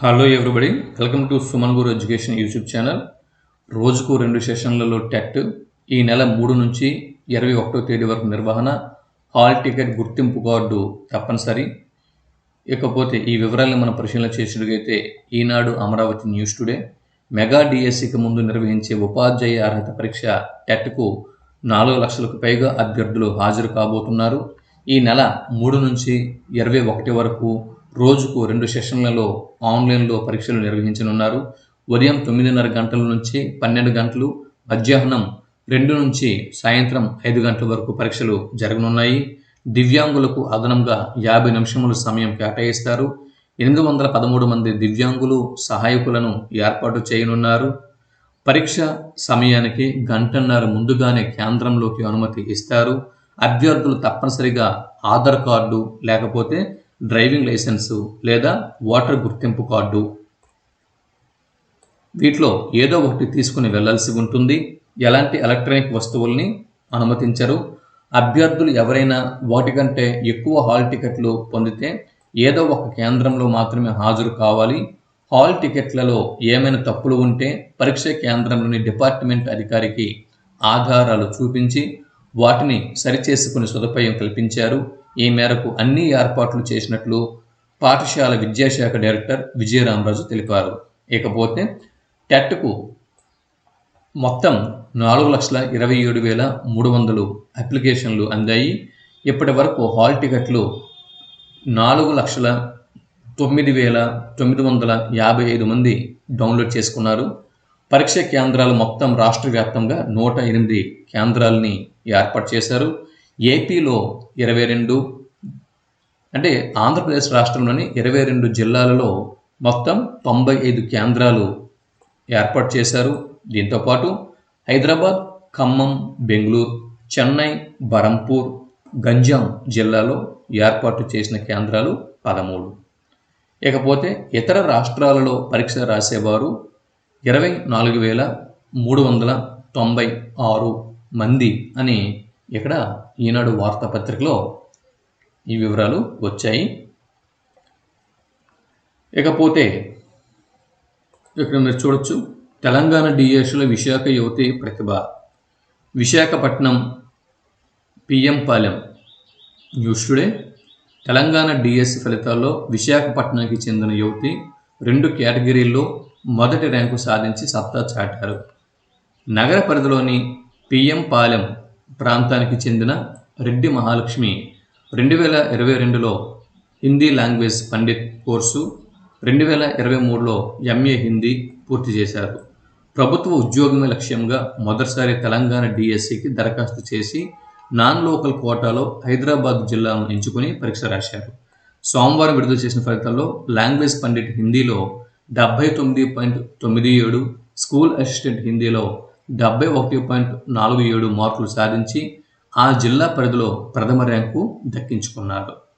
Hello everybody welcome to Suman Guru education YouTube channel రోజుకు రెండు సెషన్లలో టెట్ ఈ నెల మూడు నుంచి ఇరవై ఒకటో తేదీ వరకు నిర్వహణ హాల్ టికెట్ గుర్తింపు కార్డు తప్పనిసరి. ఇకపోతే ఈ వివరాలను మనం పరిశీలన చేసినట్లయితే Eenadu Amaravati news today mega డిఎస్సికి ముందు నిర్వహించే ఉపాధ్యాయ అర్హత పరీక్ష టెట్కు నాలుగు లక్షలకు పైగా అభ్యర్థులు హాజరు కాబోతున్నారు. ఈ నెల మూడు నుంచి ఇరవై ఒకటి వరకు రోజుకు రెండు సెషన్లలో ఆన్లైన్లో పరీక్షలు నిర్వహించనున్నారు. ఉదయం తొమ్మిదిన్నర గంటల నుంచి పన్నెండు గంటలు మధ్యాహ్నం రెండు నుంచి సాయంత్రం ఐదు గంటల వరకు పరీక్షలు జరగనున్నాయి. దివ్యాంగులకు అదనంగా యాభై నిమిషముల సమయం కేటాయిస్తారు. ఎనిమిది వందల పదమూడు మంది దివ్యాంగులు సహాయకులను ఏర్పాటు చేయనున్నారు. పరీక్ష సమయానికి గంటన్నర ముందుగానే కేంద్రంలోకి అనుమతి ఇస్తారు. అభ్యర్థులు తప్పనిసరిగా ఆధార్ కార్డు లేకపోతే డ్రైవింగ్ లైసెన్సు లేదా ఓటర్ గుర్తింపు కార్డు. వీటిలో ఏదో ఒకటి తీసుకుని వెళ్ళాల్సి ఉంటుంది. ఎలాంటి ఎలక్ట్రానిక్ వస్తువుల్ని అనుమతించరు. అభ్యర్థులు ఎవరైనా వాటికంటే ఎక్కువ హాల్ టికెట్లు పొందితే ఏదో ఒక కేంద్రంలో మాత్రమే హాజరు కావాలి. హాల్ టికెట్లలో ఏమైనా తప్పులు ఉంటే పరీక్ష కేంద్రంలోని డిపార్ట్మెంట్ అధికారికి ఆధారాలు చూపించి వాటిని సరిచేసుకుని సదుపాయం కల్పించారు. ఈ మేరకు అన్ని ఏర్పాట్లు చేసినట్లు పాఠశాల విద్యాశాఖ డైరెక్టర్ విజయరామరాజు తెలిపారు. ఇకపోతే టెట్కు మొత్తం నాలుగు లక్షల ఇరవై ఏడు వేల మూడు వందలు అప్లికేషన్లు అందాయి. ఇప్పటి వరకు హాల్ టికెట్లు నాలుగు లక్షల తొమ్మిది వేల తొమ్మిది వందల యాభై ఐదు మంది డౌన్లోడ్ చేసుకున్నారు. పరీక్ష కేంద్రాలు మొత్తం రాష్ట్ర వ్యాప్తంగా నూట ఎనిమిది కేంద్రాలని ఏర్పాటు చేశారు. ఏపీలో ఇరవై రెండు అంటే ఆంధ్రప్రదేశ్ రాష్ట్రంలోని ఇరవై రెండు జిల్లాలలో మొత్తం తొంభై ఐదు కేంద్రాలు ఏర్పాటు చేశారు. దీంతోపాటు హైదరాబాద్ ఖమ్మం బెంగళూరు చెన్నై బరంపూర్ గంజాం జిల్లాలో ఏర్పాటు చేసిన కేంద్రాలు పదమూడు. ఇకపోతే ఇతర రాష్ట్రాలలో పరీక్ష రాసేవారు ఇరవై నాలుగు వేల మూడు వందల తొంభై ఆరు మంది అని ఇక్కడ ఈనాడు వార్తాపత్రికలో ఈ వివరాలు వచ్చాయి. ఇకపోతే ఇక్కడ మీరు చూడొచ్చు తెలంగాణ డిఎస్లో విశాఖ యువతి ప్రతిభ. Visakhapatnam PM Palem news today. Telangana DSC ఫలితాల్లో విశాఖపట్నానికి చెందిన యువతి రెండు కేటగిరీల్లో మొదటి ర్యాంకు సాధించి సత్తా చాటారు. నగర పరిధిలోని పిఎం పాలెం ప్రాంతానికి చెందిన రెడ్డి మహాలక్ష్మి రెండు వేల ఇరవై రెండులో హిందీ లాంగ్వేజ్ పండిత్ కోర్సు రెండు వేల ఇరవై మూడులో ఎంఏ హిందీ పూర్తి చేశారు. ప్రభుత్వ ఉద్యోగమే లక్ష్యంగా మొదటిసారి తెలంగాణ డిఎస్సికి దరఖాస్తు చేసి నాన్ లోకల్ కోటాలో హైదరాబాద్ జిల్లాను ఎంచుకుని పరీక్ష రాశారు. సోమవారం విడుదల చేసిన ఫలితాల్లో లాంగ్వేజ్ పండిట్ హిందీలో డెబ్బై తొమ్మిది పాయింట్ తొమ్మిది ఏడు స్కూల్ అసిస్టెంట్ హిందీలో డెబ్బై ఒకటి పాయింట్ నాలుగు ఏడు మార్కులు సాధించి ఆ జిల్లా పరిధిలో ప్రథమ ర్యాంకు దక్కించుకున్నారు.